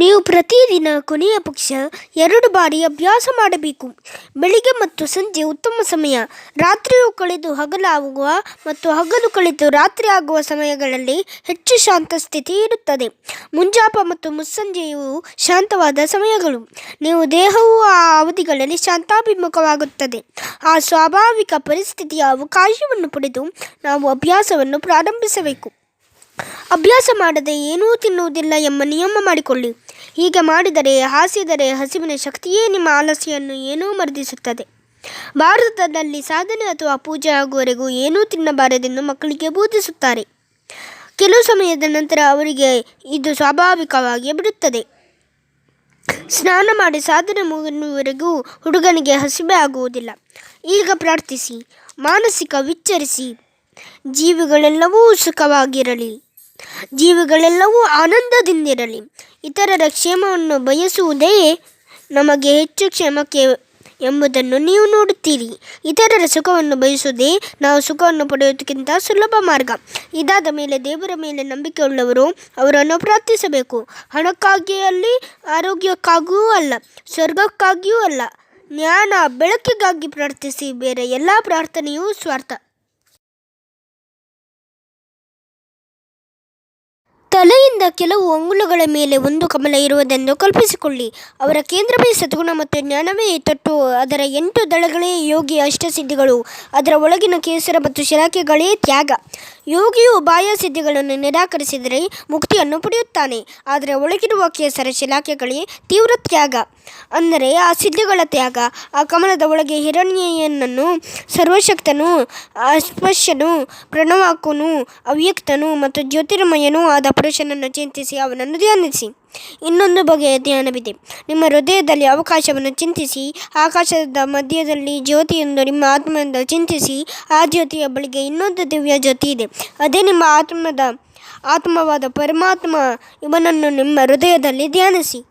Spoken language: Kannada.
ನೀವು ಪ್ರತಿದಿನ ಕೊನೆಯ ಪಕ್ಷ ಎರಡು ಬಾರಿ ಅಭ್ಯಾಸ ಮಾಡಬೇಕು. ಬೆಳಿಗ್ಗೆ ಮತ್ತು ಸಂಜೆ ಉತ್ತಮ ಸಮಯ. ರಾತ್ರಿಯು ಕಳೆದು ಹಗಲಾಗುವ ಮತ್ತು ಹಗಲು ಕಳೆದು ರಾತ್ರಿ ಆಗುವ ಸಮಯಗಳಲ್ಲಿ ಹೆಚ್ಚು ಶಾಂತ ಸ್ಥಿತಿ ಇರುತ್ತದೆ. ಮುಂಜಾಪ ಮತ್ತು ಮುಸ್ಸಂಜೆಯು ಶಾಂತವಾದ ಸಮಯಗಳು. ನೀವು ದೇಹವು ಆ ಅವಧಿಗಳಲ್ಲಿ ಶಾಂತಾಭಿಮುಖವಾಗುತ್ತದೆ. ಆ ಸ್ವಾಭಾವಿಕ ಪರಿಸ್ಥಿತಿಯ ಅವಕಾಶವನ್ನು ಪಡೆದು ನಾವು ಅಭ್ಯಾಸವನ್ನು ಪ್ರಾರಂಭಿಸಬೇಕು. ಅಭ್ಯಾಸ ಮಾಡದೆ ಏನೂ ತಿನ್ನುವುದಿಲ್ಲ ಎಂಬ ನಿಯಮ ಮಾಡಿಕೊಳ್ಳಿ. ಹೀಗೆ ಮಾಡಿದರೆ, ಹಾಸಿದರೆ ಹಸಿವಿನ ಶಕ್ತಿಯೇ ನಿಮ್ಮ ಆಲಸ್ಯನ್ನು ಏನೂ ಮರ್ದಿಸುತ್ತದೆ. ಭಾರತದಲ್ಲಿ ಸಾಧನೆ ಅಥವಾ ಪೂಜೆ ಆಗುವವರೆಗೂ ಏನೂ ತಿನ್ನಬಾರದೆಂದು ಮಕ್ಕಳಿಗೆ ಬೋಧಿಸುತ್ತಾರೆ. ಕೆಲವು ಸಮಯದ ನಂತರ ಅವರಿಗೆ ಇದು ಸ್ವಾಭಾವಿಕವಾಗಿ ಬಿಡುತ್ತದೆ. ಸ್ನಾನ ಮಾಡಿ ಸಾಧನೆ ಮುಗಿಯುವವರೆಗೂ ಹುಡುಗನಿಗೆ ಹಸಿವೆ ಆಗುವುದಿಲ್ಲ. ಈಗ ಪ್ರಾರ್ಥಿಸಿ, ಮಾನಸಿಕ ವಿಚ್ಚರಿಸಿ. ಜೀವಿಗಳೆಲ್ಲವೂ ಸುಖವಾಗಿರಲಿ. ಜೀವಿಗಳೆಲ್ಲವೂ ಆನಂದದಿಂದಿರಲಿ. ಇತರರ ಕ್ಷೇಮವನ್ನು ಬಯಸುವುದೇ ನಮಗೆ ಹೆಚ್ಚು ಕ್ಷೇಮಕ್ಕೆ ಎಂಬುದನ್ನು ನೀವು ನೋಡುತ್ತೀರಿ. ಇತರರ ಸುಖವನ್ನು ಬಯಸುವುದೇ ನಾವು ಸುಖವನ್ನು ಪಡೆಯುವುದಕ್ಕಿಂತ ಸುಲಭ ಮಾರ್ಗ. ಇದಾದ ಮೇಲೆ ದೇವರ ಮೇಲೆ ನಂಬಿಕೆ ಉಳ್ಳವರು ಅವರನ್ನು ಪ್ರಾರ್ಥಿಸಬೇಕು. ಹಣಕ್ಕಾಗಿಯೂ ಅಲ್ಲಿ ಆರೋಗ್ಯಕ್ಕಾಗಿಯೂ ಅಲ್ಲ, ಸ್ವರ್ಗಕ್ಕಾಗಿಯೂ ಅಲ್ಲ. ಜ್ಞಾನ, ಬೆಳಕಿಗಾಗಿ ಪ್ರಾರ್ಥಿಸಿ, ಬೇರೆ ಎಲ್ಲ ಪ್ರಾರ್ಥನೆಯೂ ಸ್ವಾರ್ಥ. ತಲೆಯಿಂದ ಕೆಲವು ಅಂಗುಲಗಳ ಮೇಲೆ ಒಂದು ಕಮಲ ಇರುವುದೆಂದು ಕಲ್ಪಿಸಿಕೊಳ್ಳಿ. ಅವರ ಕೇಂದ್ರವೇ ಸದ್ಗುಣ ಮತ್ತು ಜ್ಞಾನವೇ ತಟ್ಟು. ಅದರ ಎಂಟು ದಳಗಳೇ ಯೋಗಿ ಅಷ್ಟಸಿದ್ಧಿಗಳು. ಅದರ ಒಳಗಿನ ಕೇಸರ ಮತ್ತು ಶಿಲಾಕೆಗಳೇ ತ್ಯಾಗ. ಯೋಗಿಯು ಬಾಹ್ಯ ಸಿದ್ಧಿಗಳನ್ನು ನಿರಾಕರಿಸಿದರೆ ಮುಕ್ತಿಯನ್ನು ಪಡೆಯುತ್ತಾನೆ. ಆದರೆ ಒಳಗಿರುವ ಕೇಸರ ಶಿಲಾಕೆಗಳೇ ತೀವ್ರ ತ್ಯಾಗ. ಅಂದರೆ ಆ ಸಿದ್ಧಿಗಳ ತ್ಯಾಗ. ಆ ಕಮಲದ ಒಳಗೆ ಹಿರಣ್ಯನನ್ನು, ಸರ್ವಶಕ್ತನು, ಅಸ್ಪಶ್ಯನು, ಪ್ರಣವಾಕನು, ಅವ್ಯಕ್ತನು ಮತ್ತು ಜ್ಯೋತಿರ್ಮಯನೂ ಆದ ಪುರುಷನನ್ನು ಚಿಂತಿಸಿ, ಅವನನ್ನು ಧ್ಯಾನಿಸಿ. ಇನ್ನೊಂದು ಬಗೆಯ ಧ್ಯಾನವಿದೆ. ನಿಮ್ಮ ಹೃದಯದಲ್ಲಿ ಅವಕಾಶವನ್ನು ಚಿಂತಿಸಿ, ಆಕಾಶದ ಮಧ್ಯದಲ್ಲಿ ಜ್ಯೋತಿಯೊಂದು ನಿಮ್ಮ ಆತ್ಮದಿಂದ ಚಿಂತಿಸಿ, ಆ ಜ್ಯೋತಿಯ ಬಳಿಗೆ ಇನ್ನೊಂದು ದಿವ್ಯ ಜ್ಯೋತಿ ಇದೆ. ಅದೇ ನಿಮ್ಮ ಆತ್ಮದ, ಆತ್ಮವಾದ ಪರಮಾತ್ಮ ಇವನನ್ನು ನಿಮ್ಮ ಹೃದಯದಲ್ಲಿ ಧ್ಯಾನಿಸಿ.